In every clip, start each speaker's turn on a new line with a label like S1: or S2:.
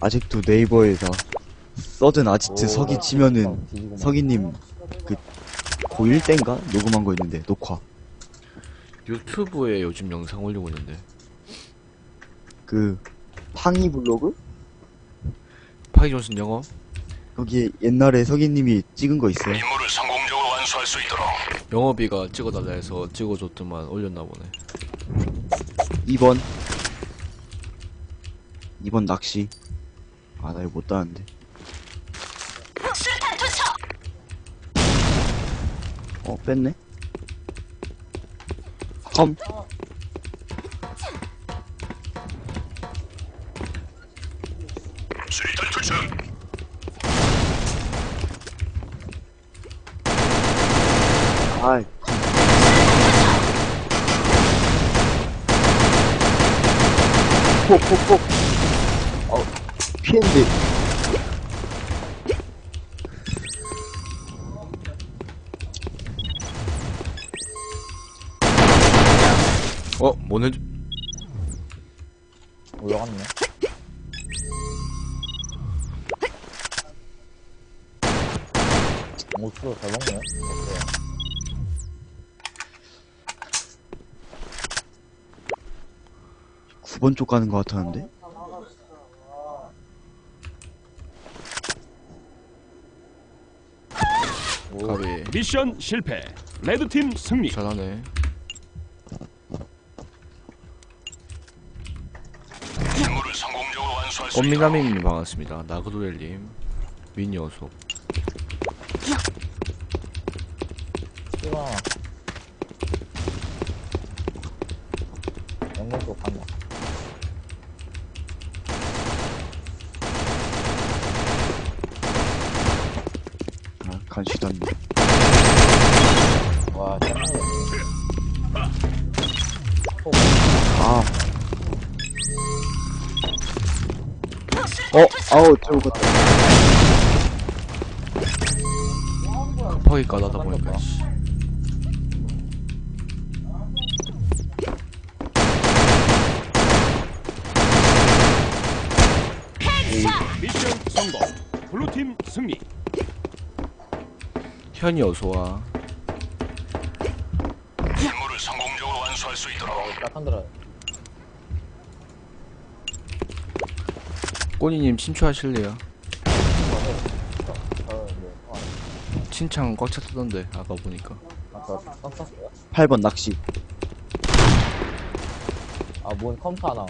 S1: 아직도 네이버에서 서든 아지트
S2: 오,
S1: 서기
S2: 나
S1: 치면은. 서기님 그 고1 땐가? 녹음한 거 있는데 녹화.
S3: 유튜브에 요즘 영상 올리고 있는데.
S1: 그 팡이 블로그?
S3: 파이 존슨 영어?
S1: 거기에 옛날에 서기님이 찍은 거 있어요.
S4: 임무를 성공적으로 완수할 수 있도록.
S3: 영어비가 찍어달라 해서 찍어줬더만 올렸나 보네.
S1: 2번. 2번 낚시 아 나 이거 못 따는데. 어 뺐네? 컴. 아이. 폭 폭폭. 어 피했는데
S3: 어? 뭐네
S2: 올라갔네. 오, 추가 잘 먹네. 오케이.
S1: 9번 쪽 가는 거 같았는데
S3: 가비
S5: 미션 실패. 레드팀 승리.
S3: 잘하네.
S4: 임무를 성공적으로 완수할 수 있도록
S3: 꽃미남님 반갑습니다. 나그도엘님. 어서
S2: 씨
S1: 아 어, 아우, 같다.
S3: 급하게 까다다 보니까 씨.
S5: 미션 성공. 블루팀 승리.
S3: 현이 어서와
S4: 임무를 성공적으로 완수할 수 있도록
S2: 딱 흔들어
S3: 꼬니님 친추하실래요?
S2: 저, 이제, 어,
S3: 친창 꽉 찼던데 아까 보니까
S2: 아까 깜 찼어요?
S1: 8번 낚시.
S2: 아, 뭔 컴퓨터 하나.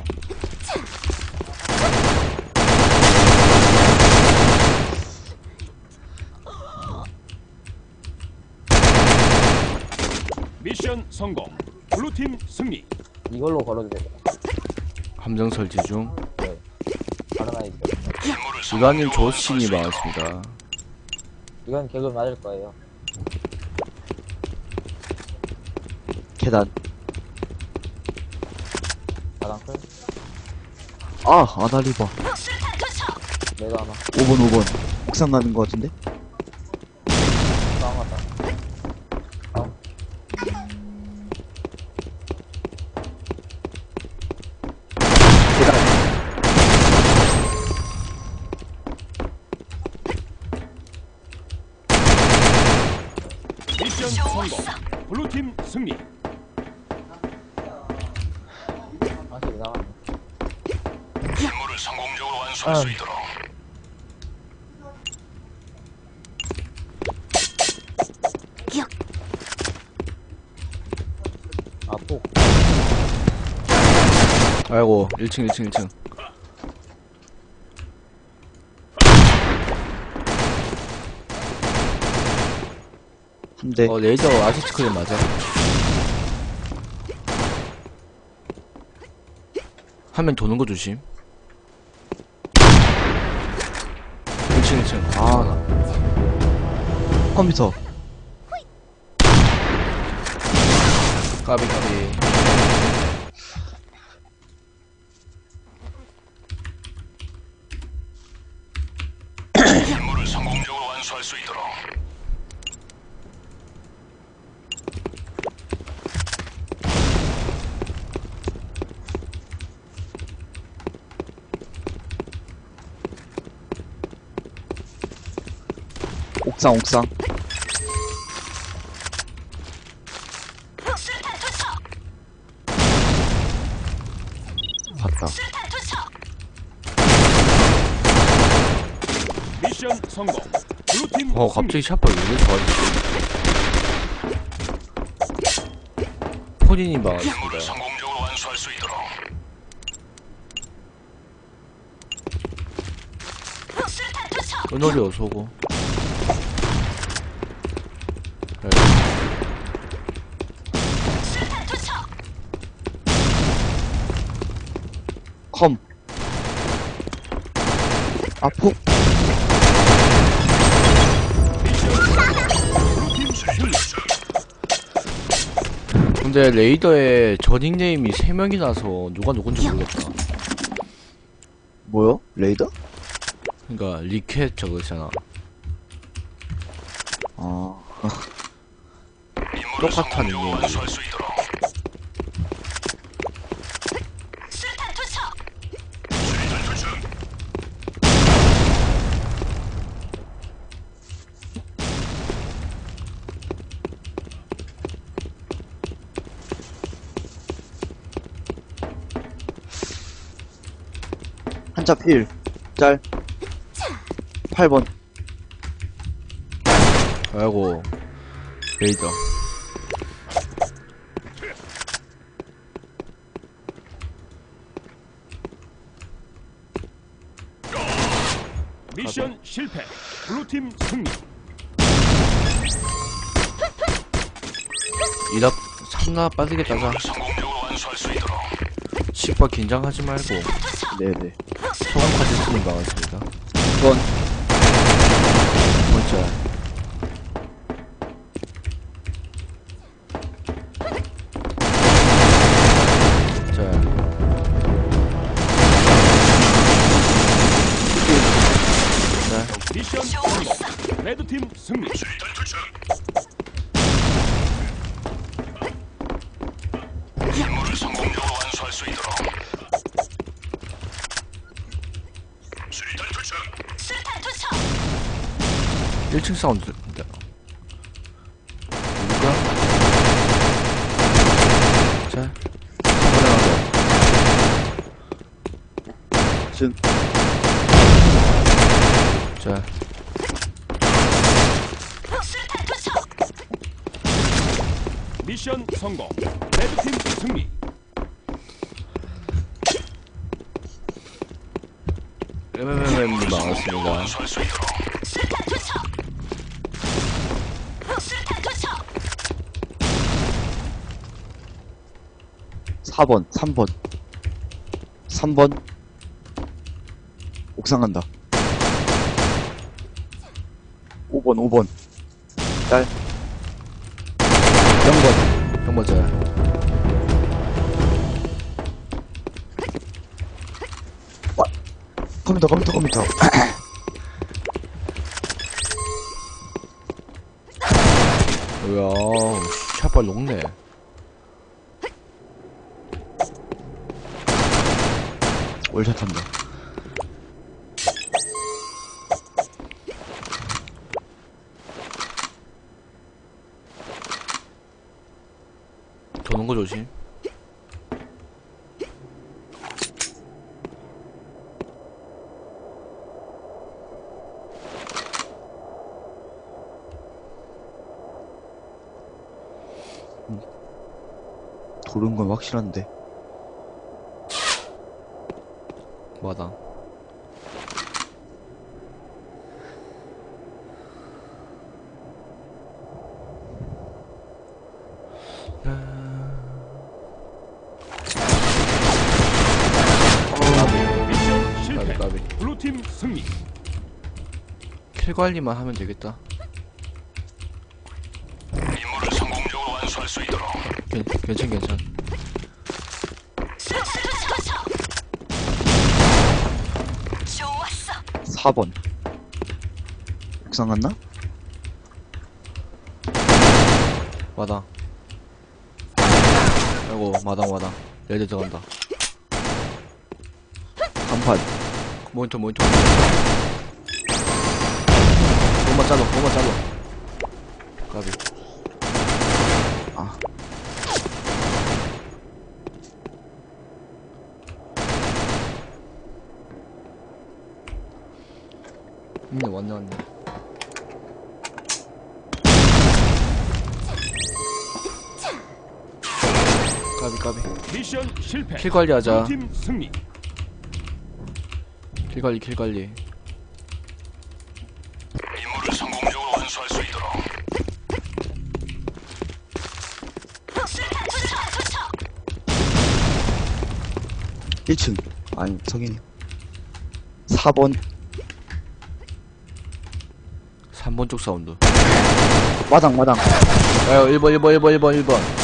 S5: 미션 성공. 블루팀 승리.
S2: 이걸로 걸어주세요.
S3: 함정 설치 중 이관님 조신이 반갑습니다
S2: 이건 개그 맞을 거예요.
S1: 계단.
S2: 바닥클?
S1: 아, 아다리바.
S2: 내가 하나.
S1: 5번, 5번. 옥상 가는 거 같은데?
S2: 싸움 갔다. 다음.
S1: 계단.
S5: 미션 성공. 블루팀 승리.
S4: 임무를 성공적으로 완수할 수 있도록
S2: 아, 폭.
S3: 아이고 1층 1층 1층
S1: 한 대.
S3: 어 레이저 아시트 크림 맞아 화면 도는 거 조심 1층 1층
S1: 아. 컴퓨터.
S3: 까비 까비
S4: 임무를 성공적으로 완수할 수 있도록
S1: 옥상, 옥상. 봤다.
S5: 미션 성공. 블루팀
S3: 어. 갑자기 샷발 왜 이렇게 좋아졌지 포딘이
S4: 임무를
S3: 막았습니다
S4: 성공적으로 완수할 수 있도록
S3: 은월이 어서오고
S1: 컴. 아,
S5: 승리.
S3: 근데 레이더에 저 닉네임이 3명이 나서 누가 누군지 모르겠다
S1: 뭐요? 레이더?
S3: 그니까 리켓 저거 있잖아
S1: 아,
S4: 임무를
S3: 똑같은
S4: 성공적으로
S3: 임
S1: 한자 필. 짤. 8번.
S3: 아이고 레이더
S5: 미션 실패. 블루팀 승리.
S3: 2랍 3랍 빠지겠다 자 10번 긴장하지 말고
S1: 네네.
S3: 소금까지 쓰는 막았습니다
S1: 2번.
S3: 두 번째 자 자,
S5: 미션 성공. 레드팀 승리.
S3: 1층 사운드 들린다. 누가? 자,
S1: 진.
S3: 자,
S5: 미션 성공. 레드팀 승리.
S3: MMM님 막았습니다.
S1: 4번, 3번. 3번. 옥상 간다. 5번, 5번. 짤. 0번.
S3: 형 먼저.
S1: 컴퓨터, 컴퓨터, 컴퓨터.
S3: 이야, 샷발 녹네.
S1: 월샷 한다.
S3: 도는 거 조심.
S1: 도는 건 확실한데.
S3: 마당.
S5: 미션 실패.
S3: 까비, 까비.
S5: 블루팀 승리.
S3: 킬 관리만 하면 되겠다.
S4: 임무를 성공적으로 완수할 수 있도록
S3: 괜, 괜찮, 괜찮.
S1: 4번. 옥상 갔나?
S3: 마당. 아이고, 마당, 마당. 레드 들어간다.
S1: 간판.
S3: 모니터, 모니터. 못 잘라 고마 잘라 까비
S1: 아.
S3: 음 왔네 왔네 까비 까비.
S5: 미션 실패.
S3: 킬 관리하자.
S5: 팀 승리.
S3: 킬 관리 킬 관리.
S4: 임무를 성공적으로 완수할 수 있도록.
S1: 1층. 아니 성인이. 4번.
S3: 3번 쪽 사운드.
S1: 마당 마당.
S3: 야 1번 1번 1번 1번 1번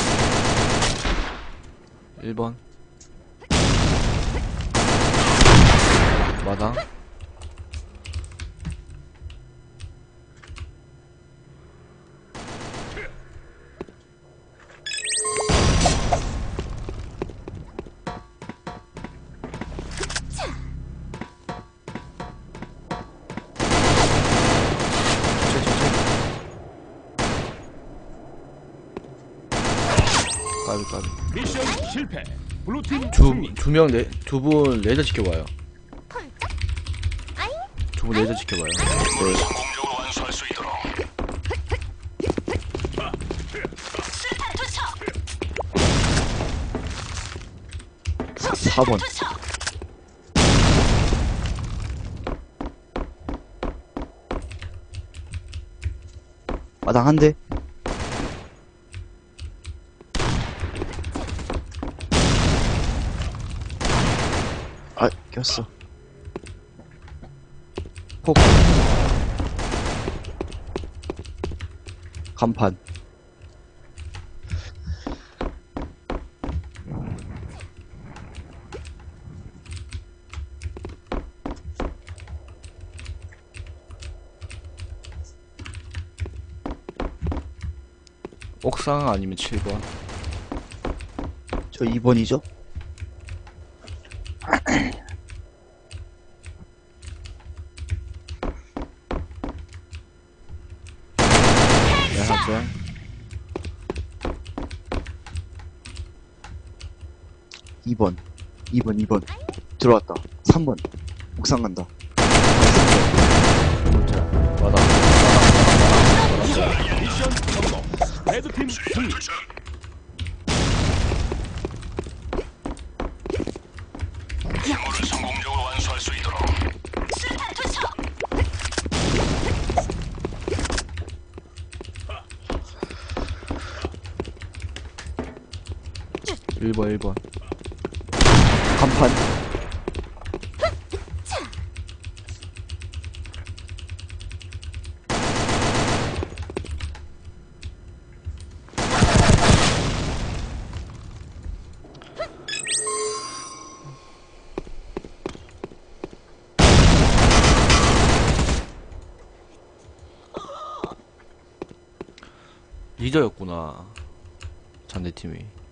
S3: 1번. 마당 까비
S5: 미션 실패. 블루팀
S3: 두,
S5: 승리.
S3: 두 명, 네, 두분 레이더 지켜봐요. 두분 레이더 지켜봐요.
S4: 성공적으로 완수할 수 있도록.
S1: 4번. 마당 한대 꼈어 폭 간판
S3: 옥상 아니면 7번.
S1: 저 2번이죠?
S3: 네, 하자.
S1: 2번 2번 2번 들어왔다 3번 옥상 간다
S3: 마당.
S5: 미션 성공. 레드팀 승리.
S4: 임무를
S3: 1번, 1번.
S1: 간판
S3: 리더였구나. 잔대팀이.